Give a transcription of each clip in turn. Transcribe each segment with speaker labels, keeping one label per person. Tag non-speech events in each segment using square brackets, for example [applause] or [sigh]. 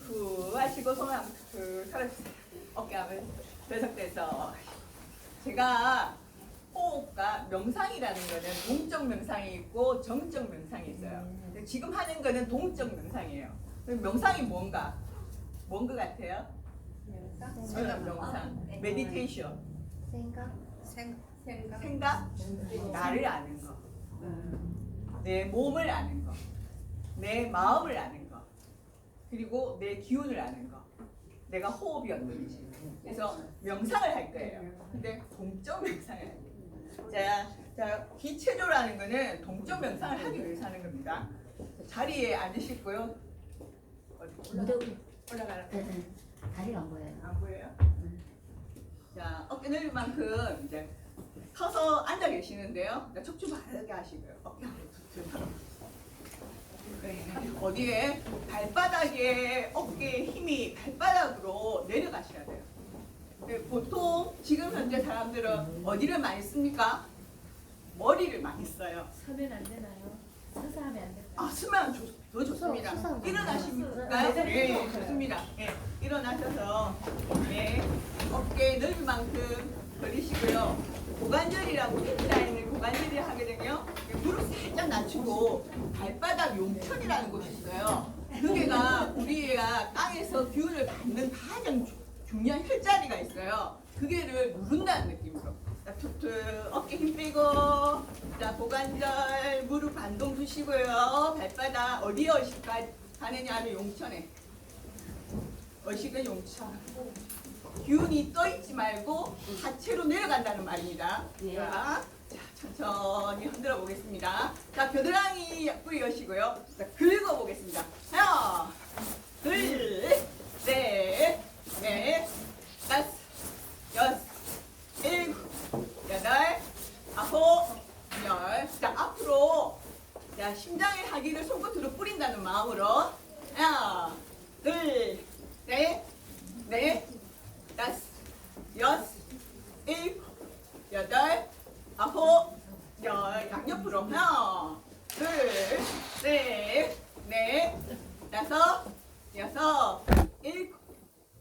Speaker 1: 후 하시고 손을 한번 후 털어주세요. 어깨 한번 들썩대서. 제가 호흡과 명상이라는 거는 동적 명상이 있고 정적 명상이 있어요. 근데 지금 하는 거는 동적 명상이에요. 그럼 명상이 뭔가? 뭔 것 같아요?
Speaker 2: 생각.
Speaker 1: 명상. 메디테이션.
Speaker 3: 생각?
Speaker 2: 생각.
Speaker 1: 생각? 나를 아는 거. 내 몸을 아는 거. 내 마음을 아는 거. 그리고 내 기운을 아는 거. 내가 호흡이 어떤지. 그래서 명상을 할 거예요. 근데 동적 명상을 할 거예요. 자, 자, 기체조라는 거는 동적 명상을 하기 위해서 하는 겁니다. 자리에 앉으시고요. 어디. 올라가라.
Speaker 3: 네, 네. 다리가 안 보여요.
Speaker 1: 안 보여요? 자, 어깨 넓은 만큼 이제 서서 앉아 계시는데요. 그러니까 척추 바르게 하시고요. 어깨 한번. 네, 어디에 발바닥에 어깨에 힘이 발바닥으로 내려가셔야 돼요. 네, 보통 지금 현재 사람들은 어디를 많이 씁니까? 머리를 많이 써요.
Speaker 4: 서면 안 되나요? 서서 하면 안 될까요?
Speaker 1: 아, 쓰면 좋, 더 좋습니다.
Speaker 4: 네,
Speaker 1: 예, 예, 좋습니다. 예, 일어나셔서 예, 어깨 넓은 만큼 벌리시고요. 고관절이라고 힙 라인을 고관절이 하거든요. 예, 무릎 살짝 낮추고 발바닥 용천이라는 곳이 있어요. 그게가 우리가 땅에서 기운을 받는 가장 주- 중요한 혈자리가 있어요. 그게를 누른다는 느낌으로. 자, 툭툭 어깨 힘 빼고 자 고관절 무릎 반동 두시고요. 발바닥 어디에 어식 가- 가느냐는 용천에 어식은 용천. 기운이 떠 있지 말고 하체로 내려간다는 말입니다.
Speaker 3: 예.
Speaker 1: 자, 자, 천천히 흔들어 보겠습니다. 자, 겨드랑이 뿌리 여시고요. 자, 긁어 보겠습니다. 하나, 둘, 셋, 넷, 다섯, 여섯, 일곱, 여덟, 아홉, 열. 자, 앞으로 자, 심장의 하기를 손끝으로 뿌린다는 마음으로 하나, 둘, 셋, 넷, 다섯, 여섯, 일곱, 여덟, 아홉, 열. 양옆으로 하나, 둘, 셋, 넷, 다섯, 여섯, 일곱,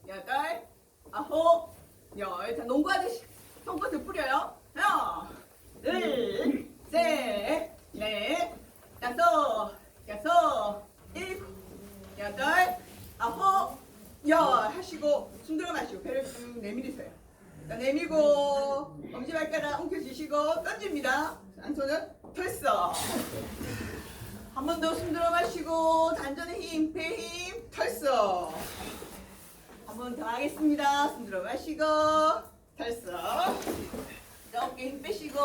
Speaker 1: 여덟, 아홉, 열. 자, 농구하듯이 손끝을 뿌려요. 하나, 둘, 셋, 넷, 다섯, 여섯, 일곱, 여덟, 아홉, 열 하시고 숨 들어 마시고 배를 쭉 내밀으세요. 자, 내밀고 엄지발가락 엉켜주시고 던집니다. 안손은 털썩. 한 번 더 숨 들어 마시고 단전의 힘, 배 힘, 털썩. 한 번 더 하겠습니다. 숨 들어 마시고 털썩. 자, 어깨 힘 빼시고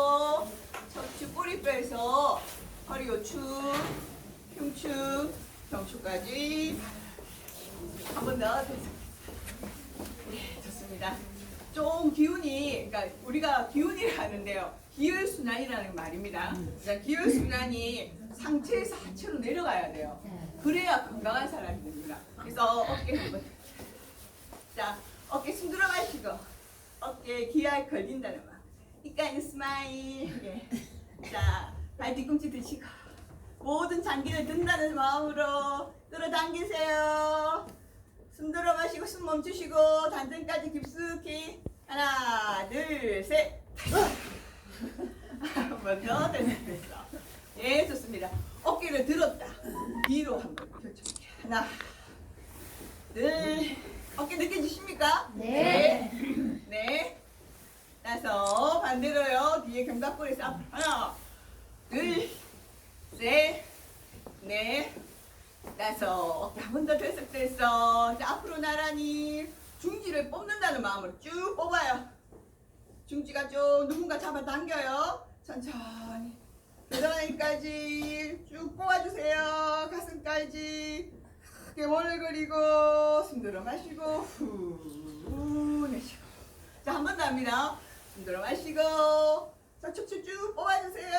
Speaker 1: 척추 꼬리 빼서 허리 요축, 흉축, 경추까지 한 번 더. 예, 좋습니다. 좀 기운이, 그러니까 우리가 기운이라 하는데요. 기혈순환이라는 말입니다. 그러니까 기혈순환이 상체에서 하체로 내려가야 돼요.
Speaker 3: 네.
Speaker 1: 그래야 건강한 사람이 됩니다. 그래서 어깨 한번. [laughs] 자, 어깨 숨 들어 마시고, 어깨 기하에 걸린다는 말. 이까는 스마일. 예. 자, 발 뒤꿈치 드시고, 모든 장기를 든다는 마음으로 끌어당기세요. 숨 들어 마시고, 숨 멈추시고, 단전까지 깊숙이. 하나, 둘, 셋. 한번 더 됐어. 예, 좋습니다. 어깨를 들었다. 뒤로 한번 펼쳐볼게요. 하나, 둘. 어깨 느껴지십니까?
Speaker 3: 네.
Speaker 1: 네. 다섯. 반대로요. 뒤에 견갑골에서 앞. 하나, 둘, 셋, 넷, 다섯. 어깨 한번더 들썩들썩. 자, 앞으로 나란히 중지를 뽑는다는 마음으로 쭉 뽑아요. 중지가 좀 누군가 잡아당겨요. 천천히. 겨드랑이까지 쭉 뽑아주세요. 가슴까지 크게 원을 그리고 숨 들어 마시고 후 내쉬고. 자, 한 번 더 합니다. 숨 들어 마시고 자, 척추 쭉 뽑아주세요.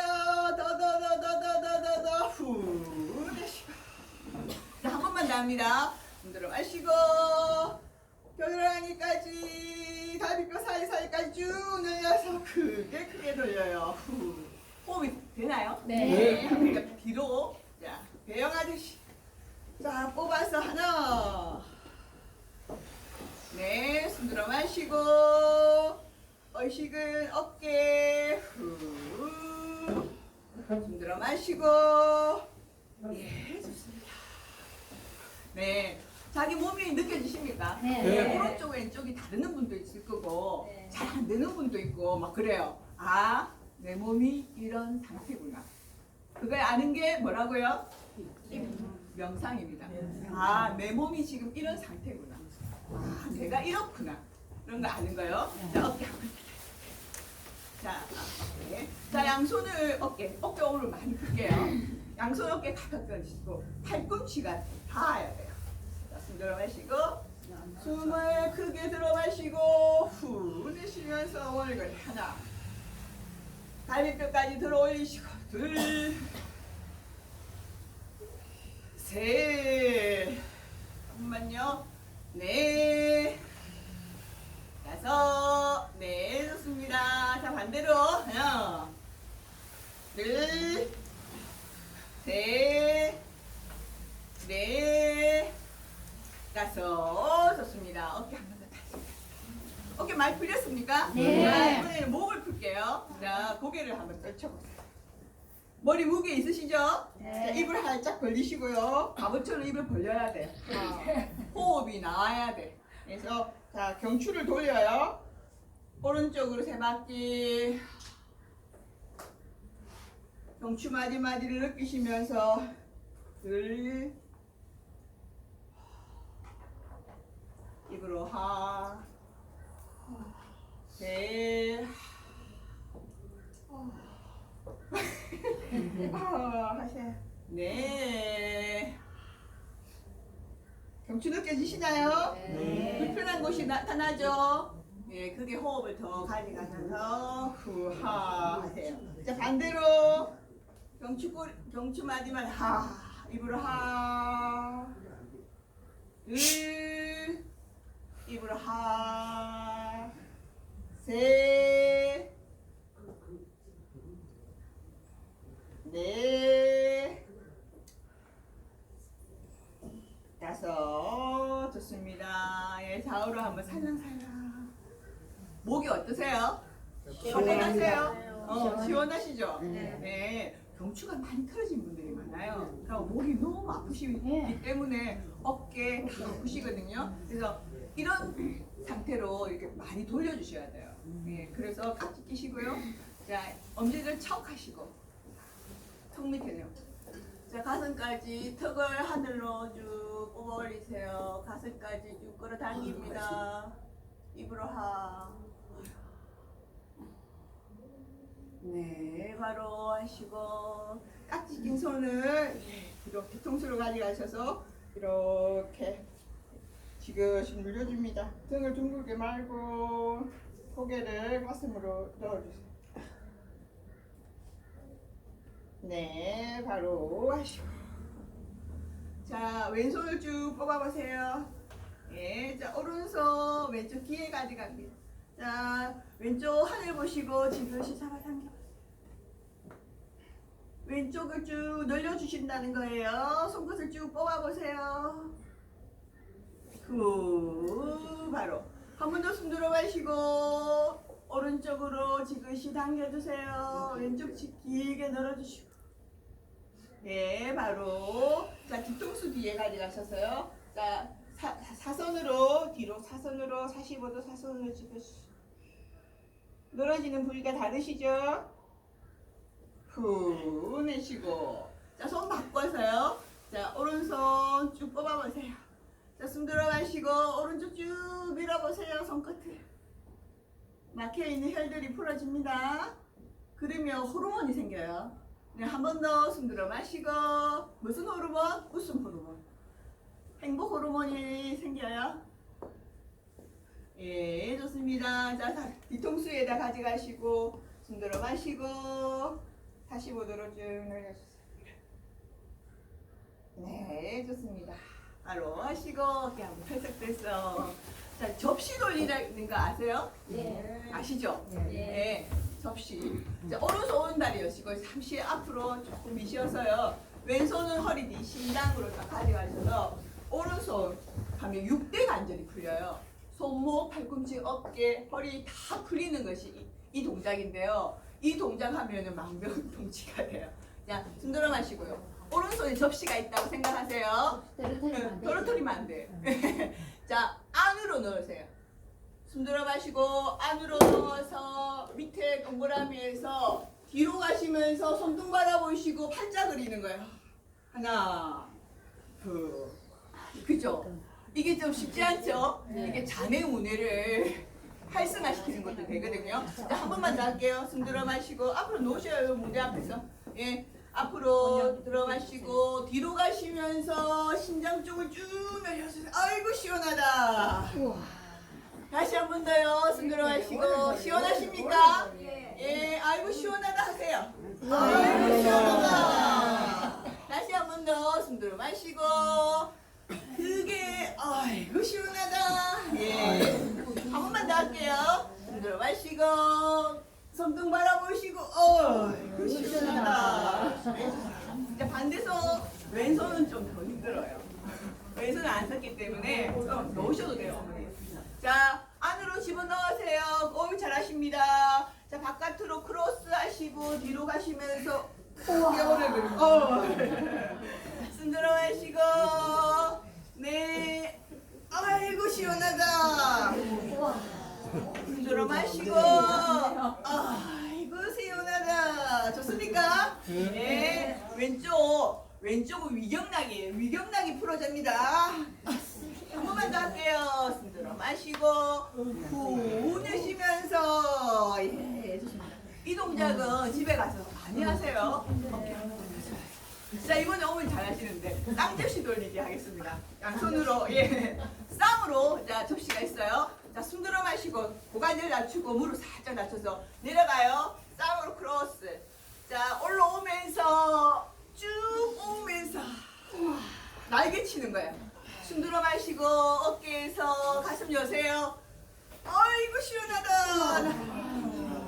Speaker 1: 더 더 더 더 더 더 더더후. 조금만 납니다. 흔들어 마시고 겨드랑이까지 다리뼈 사이사이까지 쭉 늘려서 크게 크게 돌려요. 후. 호흡이 되나요?
Speaker 4: 네. 네.
Speaker 1: 그러니까 뒤로 자 배영 아저씨 자 뽑아서 하나 네 숨들어 마시고 의식은 어깨 후 숨들어 마시고 예. 네. 자기 몸이 느껴지십니까?
Speaker 3: 네.
Speaker 1: 네. 오른쪽 왼쪽이 다르는 분도 있을 거고
Speaker 2: 네.
Speaker 1: 잘 안 되는 분도 있고 막 그래요. 아, 내 몸이 이런 상태구나. 그걸 아는 게 뭐라고요? 명상입니다. 아, 내 몸이 지금 이런 상태구나. 아, 내가 이렇구나. 그런 거 아는 거요. 자, 어깨 한번 자, 네. 자, 양손을 어깨, 어깨 오늘 많이 풀게요. 양손 어깨 가볍게 얹으시고 팔꿈치가 닿아야 돼요. 들어 마시고 숨을 크게 들어 마시고 후 내쉬면서 월걸 하나 다리뼈까지 들어 올리시고 둘 셋, 잠깐만요. 넷, 다섯, 네, 좋습니다. 자, 반대로. 하나, 둘, 셋, 넷, 다섯. 좋습니다. 어깨 한 번 더 다시. 어깨 많이 풀렸습니까?
Speaker 3: 네.
Speaker 1: 자, 이번에는 목을 풀게요. 자, 고개를 한번 떨쳐보세요. 머리 무게 있으시죠?
Speaker 3: 네.
Speaker 1: 자, 입을 살짝 벌리시고요. 바보처럼 입을 벌려야 돼. 호흡이 나와야 돼. 그래서 자 경추를 돌려요. 오른쪽으로 세 바퀴. 경추 마디마디를 느끼시면서 둘 입으로 하 셋. 아, 하세요. 네. 경추 느껴지시나요?
Speaker 2: 네.
Speaker 1: 불편한 곳이 나타나죠? 예, 크게 호흡을 더 가져가셔서 후하 하세요. 자, 반대로 경추 꼬리, 경추 마디만 하, 입으로 하. 둘, 입으로 하. 셋. 넷. 다섯. 좋습니다. 예, 좌우로 한번 살랑살랑. 목이 어떠세요? 시원하세요? 어, 시원하시죠?
Speaker 3: 네.
Speaker 1: 네. 경추가 많이 틀어진 분들이 많아요. 그러니까 목이 너무 아프시기
Speaker 3: 네.
Speaker 1: 때문에 어깨 다 아프시거든요. 그래서 이런 상태로 이렇게 많이 돌려주셔야 돼요. 예, 그래서 깍지 끼시고요. 자, 엄지를 척 하시고 턱 밑에요. 자, 가슴까지 턱을 하늘로 쭉 뽑아 올리세요. 가슴까지 쭉 끌어 당깁니다. 입으로 하. 네, 바로 하시고 깍지 낀 손을 이렇게 뒤통수로 가져가셔서 이렇게 지그시 눌려줍니다. 등을 둥글게 말고 고개를 가슴으로 넣어주세요. 네, 바로 하시고. 자, 왼손을 쭉 뽑아보세요. 예, 자, 오른손 왼쪽 귀에 가져갑니다. 자, 왼쪽 하늘 보시고 지그시 잡아당겨. 왼쪽을 쭉 늘려주신다는 거예요. 손끝을 쭉 뽑아보세요. 후, 바로. 한 번 더 숨 들어가시고, 오른쪽으로 지그시 당겨주세요. 왼쪽 치 길게 늘어주시고. 네, 바로. 자, 뒤통수 뒤에 가져가셔서요. 자, 사, 사- 사선으로, 뒤로 사선으로, 45도 사선으로 지그시. 늘어지는 부위가 다르시죠? 후 내쉬고 자 손 바꿔서요 자 오른손 쭉 뽑아보세요 자 숨 들어가시고 오른쪽 쭉 밀어보세요 손끝을 막혀있는 혈들이 풀어집니다 그러면 호르몬이 생겨요 네, 한 번 더 숨 들어 마시고 무슨 호르몬? 웃음 호르몬 행복 호르몬이 생겨요 예 좋습니다 자 다- 뒤통수에다 가져가시고 숨 들어 마시고 45도로 쭉 늘려주세요. 네, 좋습니다. 바로 하시고 어깨 한번 펴서 됐어. 자, 접시 돌리는 거 아세요?
Speaker 2: 네.
Speaker 1: 아시죠?
Speaker 2: 네.
Speaker 1: 네, 접시. 자, 오른손 오른다리 여시고 잠시 앞으로 조금 미셔서요. 왼손은 허리 뒤 심장으로 딱 가져가셔서 오른손 하면 6대 관절이 풀려요. 손목, 팔꿈치, 어깨, 허리 다 풀리는 것이 이, 이 동작인데요. 이 동작 하면은 망병통치가 [laughs] 돼요. 자, 숨 들어 마시고요. 오른손에 접시가 있다고 생각하세요.
Speaker 3: 떨어뜨리면 안 돼.
Speaker 1: 떨어뜨리면 안 돼. 자, 안으로 넣으세요. 숨 들어 마시고 안으로 넣어서 밑에 동그라미에서 뒤로 가시면서 손등 바라보시고 팔자 그리는 거예요. 하나, 둘, 그죠? 이게 좀 쉽지 않죠? 이게 잔해 문해를 활성화시키는 것도 되거든요. 자, 한 번만 더 할게요. 숨 들어 마시고 앞으로 놓으셔요. 무대 앞에서. 예. 앞으로 들어 마시고 뒤로 가시면서 심장 쪽을 쭉 내려주세요. 아이고 시원하다. 다시 한 번 더요. 숨 들어 마시고 시원하십니까? 예. 아이고 시원하다 하세요. 아이고 시원하다. 다시 한 번 더 숨 들어 마시고 그게 아이고 시원하다. 예. 한 번만 더 할게요. 숨 들어 마시고 손등 바라보시고 어이구 시원하다. 네. 이제 반대손 왼손은 좀 더 힘들어요. 왼손은 안 섰기 때문에 좀 넣으셔도 돼요. 자, 안으로 집어넣으세요. 어우, 잘하십니다. 자, 바깥으로 크로스 하시고, 뒤로 가시면서, 겨울을 그리고, 어. [laughs] 숨 들어마시고, 네. 아이고, 시원하다. 숨 들어 마시고, 아이고, 시원하다. 좋습니까? 네. 왼쪽, 왼쪽은 위경락이에요. 위경락이 풀어집니다. 한 번만 더 할게요. 숨 들어 마시고 후 내쉬면서 예, 좋습니다. 이 동작은 집에 가서 많이 하세요. 자 이번에 어머니 잘하시는데 땅 접시 돌리기 하겠습니다. 양손으로 예 쌍으로 자 접시가 있어요. 자 숨 들어 마시고 고관절 낮추고 무릎 살짝 낮춰서 내려가요. 쌍으로 크로스. 자 올라오면서 쭉 오면서 날개 치는 거예요. 숨 들어 마시고 어깨에서 가슴 여세요. 아이고 시원하다.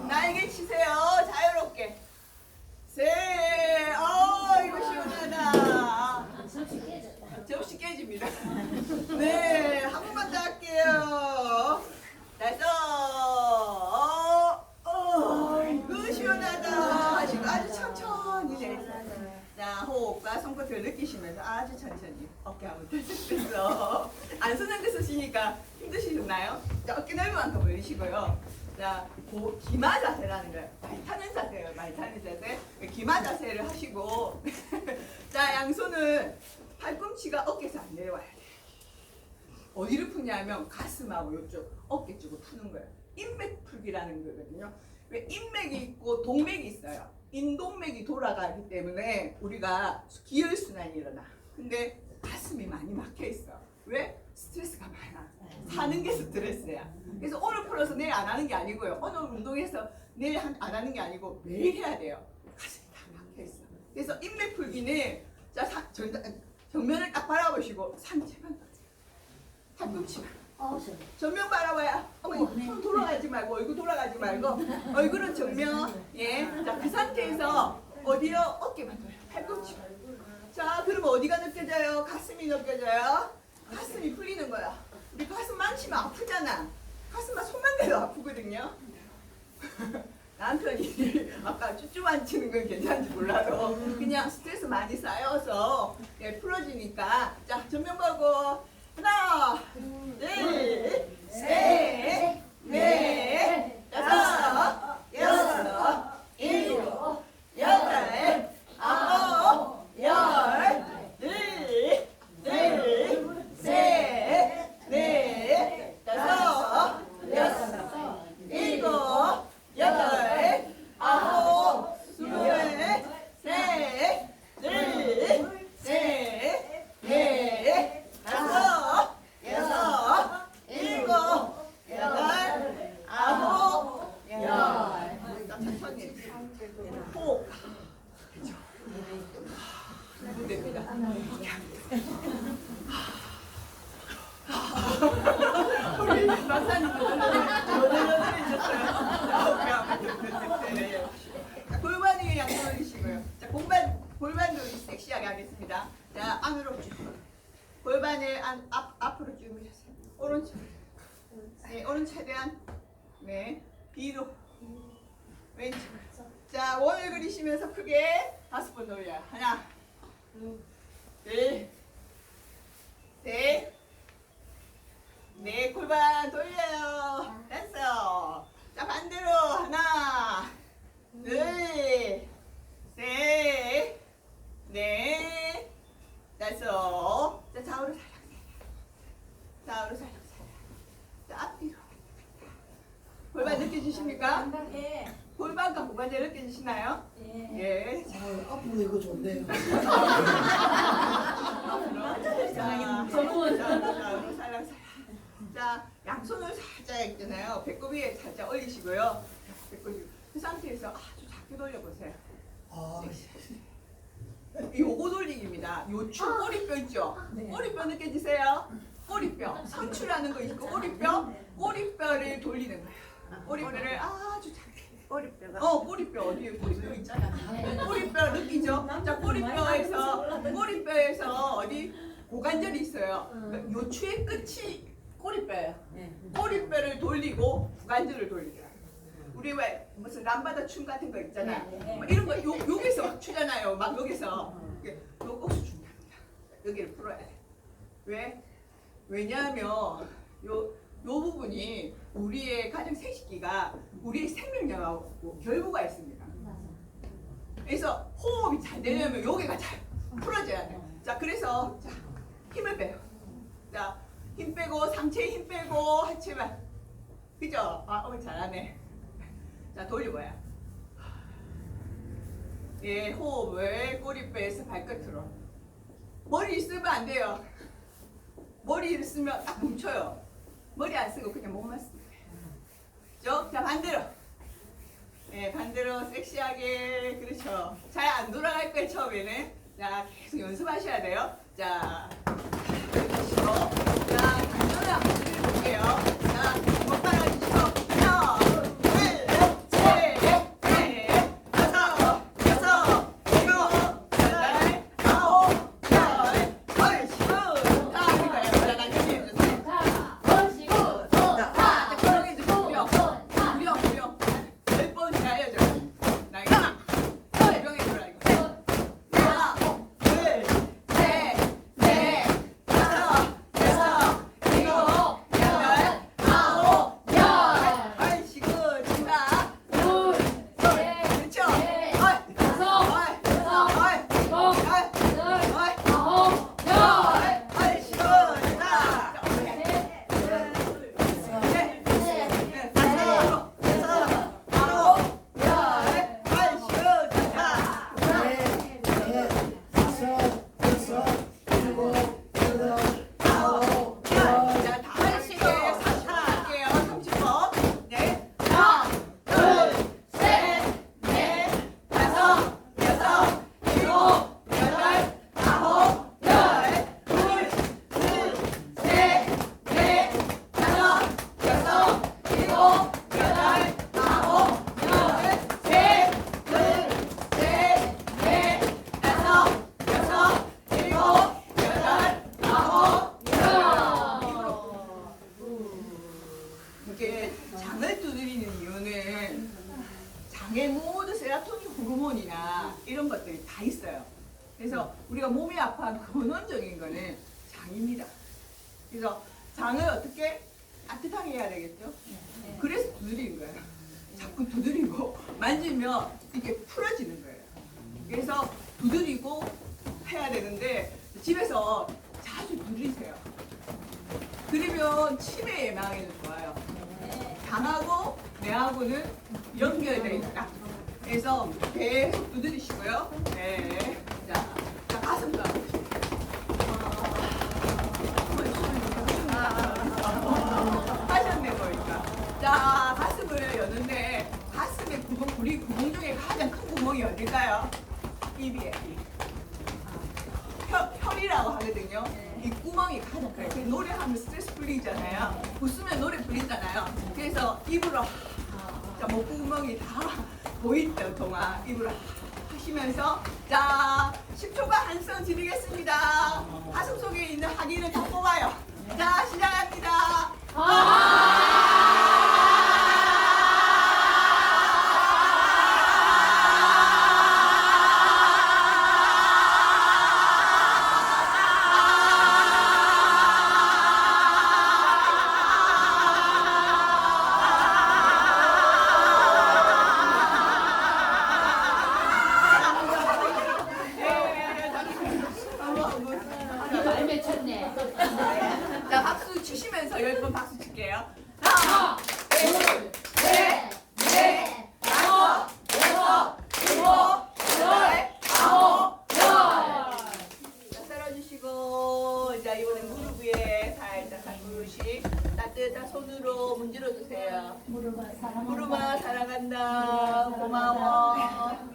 Speaker 1: 날개 치세요. 자유롭게. 세. 아이고 시원하다. 접시 깨집니다. 네, 한 번만 더 할게요. 다섯. 어, 아이고 시원하다. 하시고 아주 천천히 내쉬세요. 자, 호흡과 손끝을 느끼시면서 아주 천천히 어깨 한번 들썩들썩. 안 쓰는 데 쓰시니까 힘드시셨나요? 자, 어깨 넓은 만큼 올리시고요. 자, 고, 기마 자세라는 거예요. 많이 타는 자세예요. 많이 타는 자세. 기마 자세를 하시고. [laughs] 자, 양손은 팔꿈치가 어깨에서 안 내려와야 돼요. 어디를 푸냐면 가슴하고 이쪽 어깨 쪽을 푸는 거예요. 인맥 풀기라는 거거든요. 왜 인맥이 있고 동맥이 있어요. 인동맥이 돌아가기 때문에 우리가 기혈 순환이 일어나. 근데 가슴이 많이 막혀 있어. 왜? 스트레스가 많아. 사는 게 스트레스야. 그래서 오늘 풀어서 내일 안 하는 게 아니고요. 오늘 운동해서 내일 한- 안 하는 게 아니고 매일 해야 돼요. 가슴이 다 막혀 있어. 그래서 인맥 풀기는 자 사- 정, 정면을 딱 바라보시고 상체만 팔꿈치만
Speaker 3: 어.
Speaker 1: 정면 바라봐야 어머니 손 돌아가지 말고 얼굴 돌아가지 말고 얼굴은 정면 예자그 상태에서 어디요 어깨만 돌려 팔꿈치 자 그러면 어디가 느껴져요? 가슴이 느껴져요? 가슴이 풀리는 거야. 우리 가슴 만지면 아프잖아. 가슴만 손만 대도 아프거든요. [laughs] 남편이 아까 쭈쭈 만지는 건 괜찮은지 몰라도 그냥 스트레스 많이 쌓여서 예, 풀어지니까. 자 전면 보고. 하나 둘셋넷 다섯 여섯 일곱 여덟 아홉 열 둘, 둘, 셋, 넷, 다섯, 여섯, 일곱, 여덟, 아홉, 스물, 셋, 둘, 셋, 넷, 다섯, 여섯, 일곱, 여덟, 아홉, 열. 천천히. 호흡. 무대입니다. 우리 박사님도 여덟여덟이셨어요. 골반이 양손이시고요. 자, 골반 골반도 섹시하게 하겠습니다. 자, 안으로 쭉. 골반을 안, 앞 앞으로 쭉 밀으세요. 오른쪽. 네, 오른 최대한. 네, 뒤로. 왼쪽. 자, 원을 그리시면서 크게 다섯 번 돌려요. 하나, 둘, 셋, 네, 골반 돌려요. 됐어. 자, 반대로 하나, 둘, 셋, 넷, 다섯. 자, 좌우로 살짝. 좌우로 살짝. 자, 앞뒤로. 골반 느껴지십니까?
Speaker 4: 예.
Speaker 1: 골반과 고관절 느껴지시나요?
Speaker 4: 예.
Speaker 1: 예.
Speaker 5: 아, 앞으로 이거 좋네요.
Speaker 1: 자, 좌우로 살짝 살짝. 자, 양손을 살짝 있잖아요. 배꼽 위에 살짝 올리시고요. 배꼽 위. 그 상태에서 아주 작게 돌려보세요.
Speaker 5: 아,
Speaker 1: 요거 돌리기입니다. 요추 꼬리뼈 있죠? 꼬리뼈 느껴지세요? 꼬리뼈. 상추라는 거 있고 꼬리뼈. 꼬리뼈를 돌리는 거예요. 꼬리뼈를 아주 작게.
Speaker 2: 꼬리뼈가.
Speaker 1: 어, 꼬리뼈 어디에 꼬리뼈 있잖아. 꼬리뼈 느끼죠? 자, 꼬리뼈에서 꼬리뼈에서 어디 고관절이 있어요. 요추의 끝이 꼬리뼈예요. 꼬리뼈를 돌리고 구관절을 돌리더라. 우리 왜 무슨 람바다 춤 같은 거 있잖아. 뭐 이런 거 요, 여기서 막 추잖아요. 막 여기서 이게 요 꼭수 준답니다. 여기를 풀어야 돼. 왜? 왜냐하면 요, 요 부분이 우리의 가정 생식기가 우리의 생명력하고 결부가 있습니다. 그래서 호흡이 잘 되려면 여기가 잘 풀어져야 돼. 자, 그래서 자, 힘을 빼요. 자, 힘 빼고 상체에 힘 빼고 하체만. 그죠? 아, 어, 잘하네. 자, 돌려봐요. 예, 호흡을 꼬리뼈에서 발끝으로. 머리 쓰면 안 돼요. 머리를 쓰면 딱 뭉쳐요. 머리 안 쓰고 그냥 몸만 쓰면 돼요. 자, 반대로. 네, 반대로 섹시하게 그렇죠. 잘 안 돌아갈 거예요 처음에는. 자, 계속 연습하셔야 돼요. 자, 그렇죠. 자, 반대로 한번 해볼게요. 집에서 자주 두드리세요. 그러면 치매 예방에는 좋아요. 장하고 뇌하고는 연결되어 있다. 그래서 계속 두드리시고요. 네. 자, 자 가슴도. 하셨네 보니까. 자, 가슴을 여는데 가슴의 구멍, 우리 구멍 중에 가장 큰 구멍이 어딜까요? 입이에요. 혀, 혈이라고 하거든요. 이 구멍이 가장 커요. 그 노래하면 스트레스 풀리잖아요. 웃으면 노래 풀리잖아요. 그래서 입으로 자, 목구멍이 다때 동안 입으로 하시면서 자 10초간 한성 드리겠습니다. 가슴 속에 있는 하기를 다 뽑아요. 자 시작합니다.
Speaker 2: 쳤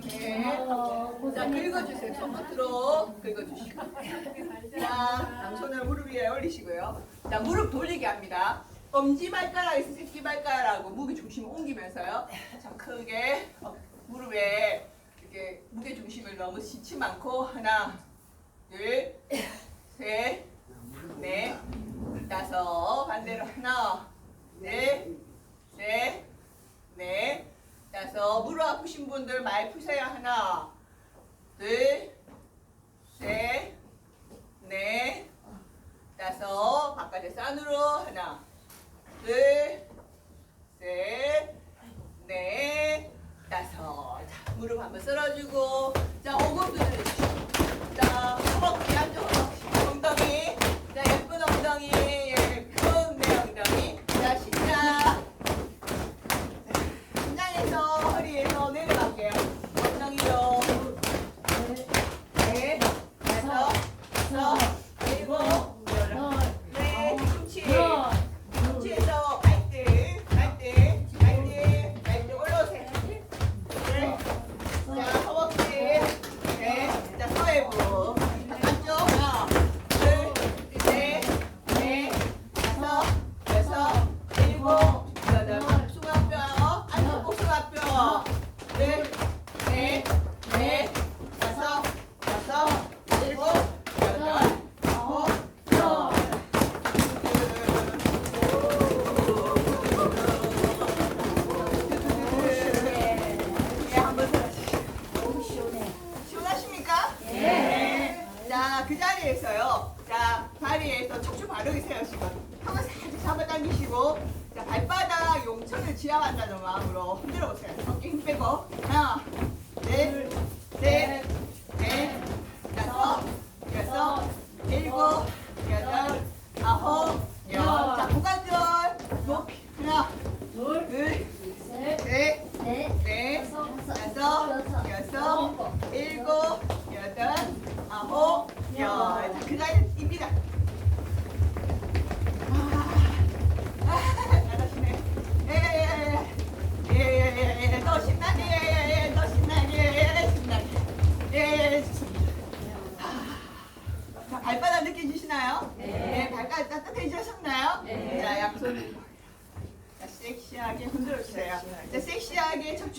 Speaker 2: 네.
Speaker 1: 자, 긁어주세요. 손끝으로 긁어주시고. 자, 양손을 무릎 위에 올리시고요. 자, 무릎 돌리게 합니다. 엄지 발가락에서 새끼 발가락하고 무게 중심을 옮기면서요. 자, 크게 어, 무릎에 이렇게 무게 중심을 너무 지치 않고 하나, 둘, 셋, 넷, 다섯, 반대로 하나, 넷, 셋, 넷, 다섯. 무릎 아프신 분들 많이 푸세요. 하나, 둘, 셋, 넷, 다섯. 바깥에서 안으로 하나, 둘, 셋, 넷, 다섯. 자, 무릎 한번 쓸어주고, 자, 오금도 들으시고,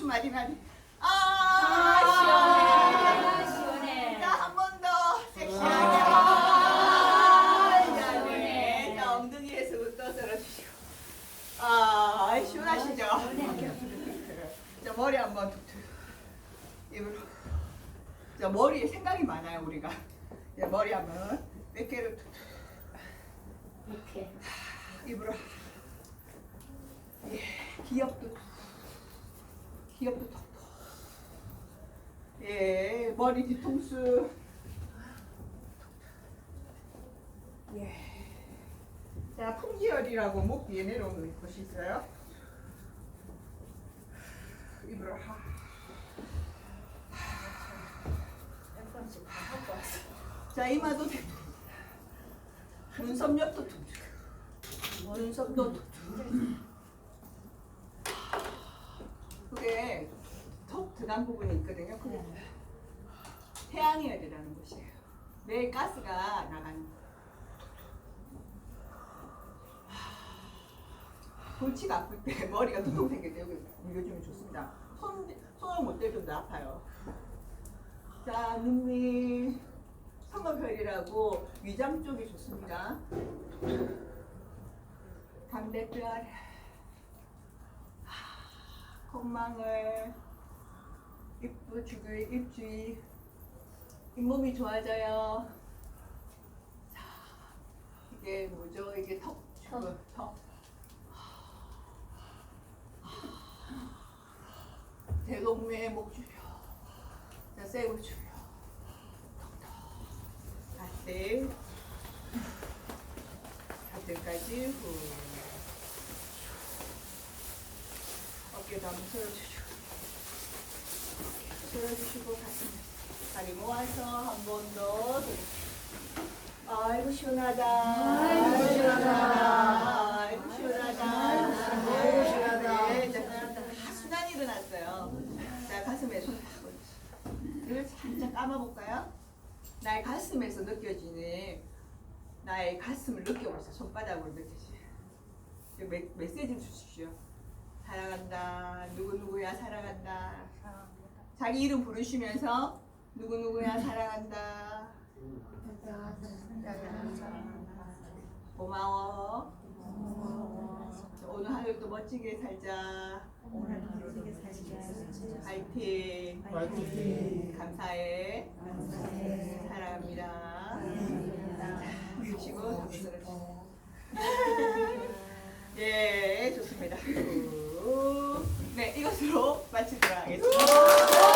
Speaker 1: 섹시하게 척추 마디마디. 아, 시원해.
Speaker 2: 시원해.
Speaker 1: 자, 한 번 더 섹시하게. 아, 시원해. 자, 엉덩이에서부터 쓸어주시고. 아, 시원하시죠? 자, 머리 한번 툭툭. 입으로. 자, 머리에 생각이 많아요, 우리가. 자, 머리 한번 몇 개를 툭툭.
Speaker 3: 이렇게.
Speaker 1: 입으로. 예, 기억도 톡. 기억도 톡톡. 예, 머리 뒤통수. 예. 자, 풍지열이라고 목 뒤에 내려오는 곳이 있어요. 입으로 하. 자, 이마도. 눈썹 옆도 툭툭. 눈썹도 툭툭. 그게 턱 들어간 부분이 있거든요. 그게 태양이어야 되라는 것이에요. 뇌 가스가 나가는 거예요. 골치가 아플 때 [laughs] 머리가 두통 생길 때 여기 물려주면 좋습니다. 손, 손을 못 대줘도 아파요. 자, 눈밑 성어별이라고 위장 쪽이 좋습니다. 담배뼈 콧망울 입부 주글 입주위 잇몸이 좋아져요. 자, 이게 뭐죠? 이게 턱 주글 턱. 대동맥 목주요. 자, 세우주요. 턱턱. 다시. 때까지 후. 어깨도 한번 풀어주시고. 풀어주시고 가슴. 다리 모아서 한 번 더. 아이고 시원하다.
Speaker 5: 아이고, 시원하다.
Speaker 1: 아이고 시원하다.
Speaker 5: 아이고, 시원하다.
Speaker 1: 네, 자, 순환이 일어났어요. 자 가슴에 손 탁 얹으시고. 이걸 살짝 감아볼까요? 나의 가슴에서 느껴지는 나의 가슴을 느껴보세요. 손바닥으로 느껴지요. 메, 메시지를 주십시오. 사랑한다. 누구누구야 사랑한다. 자기 이름 부르시면서 누구누구야 사랑한다. 고마워. 오늘 하루도 멋지게 살자. 파이팅.
Speaker 5: 파이팅.
Speaker 1: 감사해. 사랑합니다. 쉬고 잠들어 [laughs] 예, 좋습니다. 네, 이것으로 마치도록 하겠습니다.